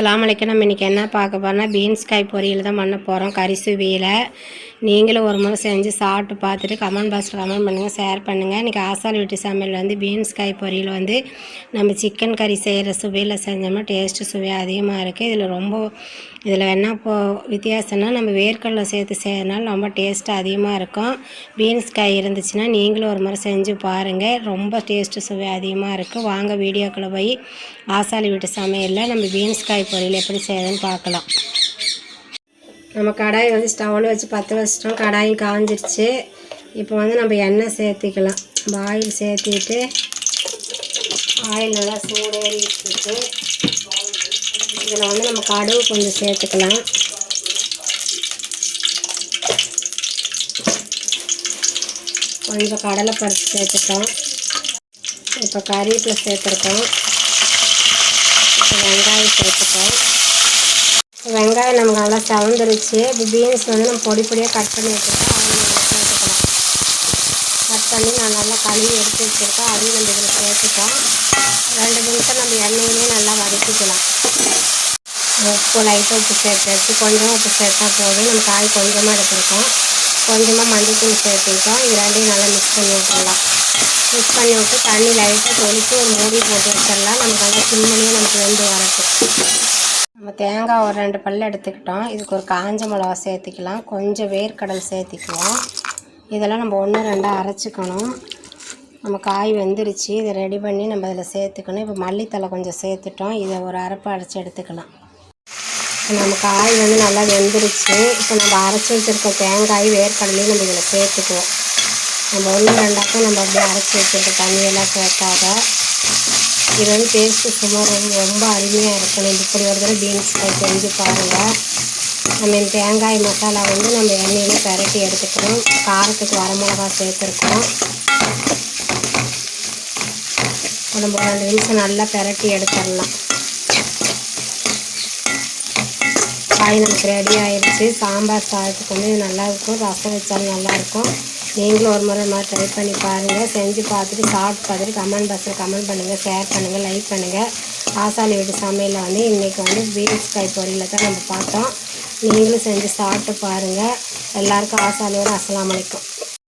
அஸ்லாம் அலைக்கும். நம்ம இன்றைக்கி என்ன பார்க்க போகிறோம்னா பீன்ஸ் காய் பொரியல் தான் பண்ண போகிறோம் கறி சுவியில் நீங்களும் ஒரு முறை செஞ்சு சாப்பிட்டு பார்த்துட்டு கமெண்ட் பாக்ஸில் கமெண்ட் பண்ணுங்கள் ஷேர் பண்ணுங்கள் இன்றைக்கி ஆசால் வீட்டு சமையல் வந்து பீன்ஸ் காய் பொரியல் வந்து நம்ம சிக்கன் கறி செய்கிற சுவையில் செஞ்சோம்னா டேஸ்ட்டு சுவையாக அதிகமாக இருக்குது இதில் ரொம்ப இதில் என்ன இப்போ வித்தியாசம்னா நம்ம வேர்க்கடலை சேர்த்து செய்யறதுனால ரொம்ப டேஸ்ட்டு அதிகமாக இருக்கும். பீன்ஸ் காய் இருந்துச்சுன்னா நீங்களும் ஒரு முறை செஞ்சு பாருங்கள் ரொம்ப டேஸ்ட்டு சுவை அதிகமாக இருக்குது வாங்க வீடியோக்குள்ளே போய் ஆசாலி வீட்டு சமையலில் நம்ம பீன்ஸ் காய் பொரியல் எப்படி செய்யறதுன்னு பார்க்கலாம். நம்ம கடாய் வந்து ஸ்டவ்வில் வச்சு பற்ற வச்சிட்டோம். கடாயும் காஞ்சிருச்சு. இப்போ வந்து நம்ம எண்ணெய் சேர்த்திக்கலாம். நம்ம ஆயில் சேர்த்திட்டு ஆயில் நல்லா சூடேறிட்டு இதில் வந்து நம்ம கடுகு கொஞ்சம் சேர்த்துக்கலாம். கொஞ்சம் கடலை பருப்பு சேர்த்துட்டோம் இப்போ கறிவேப்பிலை சேர்த்துருக்கோம். இப்போ வெங்காயம் சேர்த்துட்டோம் வெங்காயம் நமக்கு நல்லா செவந்துருச்சு. இப்போ பீன்ஸ் வந்து நம்ம பொடி பொடியாக கட் பண்ணி வச்சுருக்கோம். அதை நம்ம சேர்த்துக்கலாம் கட் பண்ணி நான் நல்லா கழுவி எடுத்து வச்சுருக்கோம். அதையும் நம்ம இதில் சேர்த்துக்கலாம் ரெண்டு நிமிஷம் நம்ம எண்ணெயிலே நல்லா வதக்கிக்கலாம். உப்பு லைட்டாக உப்பு சேர்த்தாச்சு கொஞ்சமாக உப்பு சேர்த்தா போதும். நம்ம காய் கொஞ்சமாக எடுத்துருக்கோம். கொஞ்சமாக மஞ்சத்தூள் சேர்த்துக்கிட்டோம். இது ரெண்டையும் நல்லா மிக்ஸ் பண்ணி விட்டுடலாம். மிக்ஸ் பண்ணி விட்டு தண்ணி லைட்டாக தொளித்து ஒரு மூடி போட்டு வச்சிடலாம். நமக்கு நல்லா சிம்மனியே நமக்கு வெந்து வரட்டும். நம்ம தேங்காய் ஒரு ரெண்டு பல் எடுத்துக்கிட்டோம். இதுக்கு ஒரு காஞ்ச மிளகா சேர்த்திக்கலாம். கொஞ்சம் வேர்க்கடல் சேர்த்திக்குவோம் இதெல்லாம் நம்ம ஒன்று ரெண்டாக அரைச்சிக்கணும். நம்ம காய் வெந்துருச்சு. இதை ரெடி பண்ணி நம்ம அதில் சேர்த்துக்கணும். இப்போ மல்லித்தலை கொஞ்சம் சேர்த்துட்டோம். இதை ஒரு அரைப்பு அரைச்சி எடுத்துக்கலாம். நம்ம காய் வந்து நல்லா வெந்துருச்சு. இப்போ நம்ம அரைச்சி வச்சுருக்க தேங்காய் வேர்க்கடலையும் நம்ம இதில் சேர்த்துக்குவோம். நம்ம ஒன்று ரெண்டாக்கும் நம்ம அப்படியே அரைச்சி வச்சுருக்க தண்ணியெல்லாம் சேர்க்காத. இது வந்து டேஸ்ட்டு சும்மா ரொம்ப ரொம்ப அருமையாக இருக்கணும் இப்படி ஒரு தடவை பீன்ஸ் ஃப்ரை செஞ்சு பாருங்கள் நம்ம இந்த தேங்காய் மசாலா வந்து நம்ம எண்ணெயில் பரட்டி எடுத்துக்கணும். காரத்துக்கு வரமிளகா சேர்த்துருக்கோம். நம்ம ரெண்டு நிமிஷம் நல்லா பெரட்டி எடுத்துடலாம். காய் நமக்கு ரெடி ஆயிடுச்சு. சாம்பார் சாதத்துக்கு வந்து நல்லாயிருக்கும் ரசம் வச்சாலும் நல்லாயிருக்கும் நீங்களும் ஒரு முறை மாதிரி ட்ரை பண்ணி பாருங்கள் செஞ்சு பார்த்துட்டு சாப்பிட்டு பார்த்துட்டு கமெண்ட் பாக்ஸில் கமெண்ட் பண்ணுங்கள் ஷேர் பண்ணுங்கள் லைக் பண்ணுங்கள் ஆசாலி வீட்டு சமையலில் வந்து இன்றைக்கி வந்து பீன்ஸ் காய் பொரியலை தான் நம்ம பார்த்தோம். நீங்களும் செஞ்சு சாப்பிட்டு பாருங்கள் எல்லாருக்கும் ஆசாலியோட அஸ்லாம் வலைக்கும்